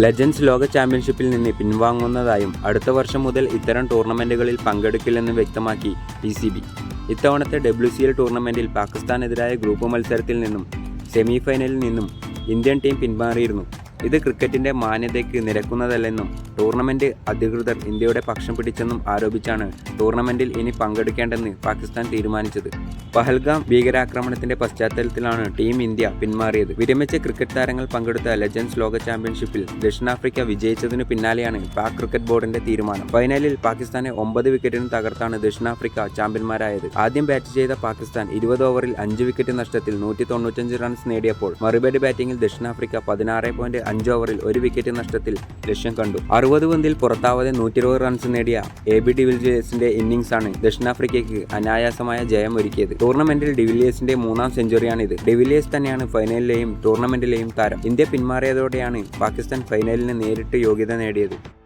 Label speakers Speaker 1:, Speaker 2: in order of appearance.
Speaker 1: Legends ലോക ചാമ്പ്യൻഷിപ്പിൽ നിന്ന് പിൻവാങ്ങുന്നതായും അടുത്ത വർഷം മുതൽ ഇത്തരം ടൂർണമെന്റുകളിൽ പങ്കെടുക്കില്ലെന്നും വ്യക്തമാക്കി പി സി ബി. ഇത്തവണത്തെ ഡബ്ല്യു സി എൽ ടൂർണമെന്റിൽ പാകിസ്ഥാനെതിരായ ഗ്രൂപ്പ് മത്സരത്തിൽ നിന്നും സെമിഫൈനലിൽ നിന്നും ഇന്ത്യൻ ടീം പിന്മാറിയിരുന്നു ഇത് ക്രിക്കറ്റിന്റെ മാന്യതയ്ക്ക് നിരക്കുന്നതല്ലെന്നും ടൂർണമെന്റ് അധികൃതർ ഇന്ത്യയുടെ പക്ഷം പിടിച്ചെന്നും ആരോപിച്ചാണ് ടൂർണമെന്റിൽ ഇനി പങ്കെടുക്കേണ്ടെന്ന് പാകിസ്ഥാൻ തീരുമാനിച്ചത്. പഹൽഗാം ഭീകരാക്രമണത്തിന്റെ പശ്ചാത്തലത്തിലാണ് ടീം ഇന്ത്യ പിന്മാറിയത്. വിരമിച്ച ക്രിക്കറ്റ് താരങ്ങൾ പങ്കെടുത്ത ലെജൻസ് ലോക ചാമ്പ്യൻഷിപ്പിൽ ദക്ഷിണാഫ്രിക്ക വിജയിച്ചതിനു പിന്നാലെയാണ് പാക് ക്രിക്കറ്റ് ബോർഡിന്റെ തീരുമാനം. ഫൈനലിൽ പാകിസ്ഥാനെ ഒമ്പത് വിക്കറ്റിന് തകർത്താണ് ദക്ഷിണാഫ്രിക്ക ചാമ്പ്യന്മാരായത്. ആദ്യം ബാറ്റ് ചെയ്ത പാകിസ്ഥാൻ ഇരുപത് ഓവറിൽ അഞ്ച് വിക്കറ്റ് നഷ്ടത്തിൽ നൂറ്റി റൺസ് നേടിയപ്പോൾ മറുപടി ബാറ്റിംഗിൽ ദക്ഷിണാഫ്രിക്ക പതിനാറ് പോയിന്റ് അഞ്ച് ഓവറിൽ ഒരു വിക്കറ്റ് നഷ്ടത്തിൽ ലക്ഷ്യം കണ്ടു. അറുപത് പന്തിൽ പുറത്താവാതെ നൂറ്റി ഇരുപത് റൺസ് നേടിയ എ ബി ഡിവിലിയേഴ്സിന്റെ ഇന്നിംഗ്സാണ് ദക്ഷിണാഫ്രിക്കയ്ക്ക് അനായാസമായ ജയം ഒരുക്കിയത്. ടൂർണമെന്റിൽ ഡിവിലിയേഴ്സിന്റെ മൂന്നാം സെഞ്ചുറിയാണിത്. ഡിവിലിയേഴ്സ് തന്നെയാണ് ഫൈനലിലെയും ടൂർണമെന്റിലെയും താരം. ഇന്ത്യ പിന്മാറിയതോടെയാണ് പാകിസ്ഥാൻ ഫൈനലിന് നേരിട്ട് യോഗ്യത നേടിയത്.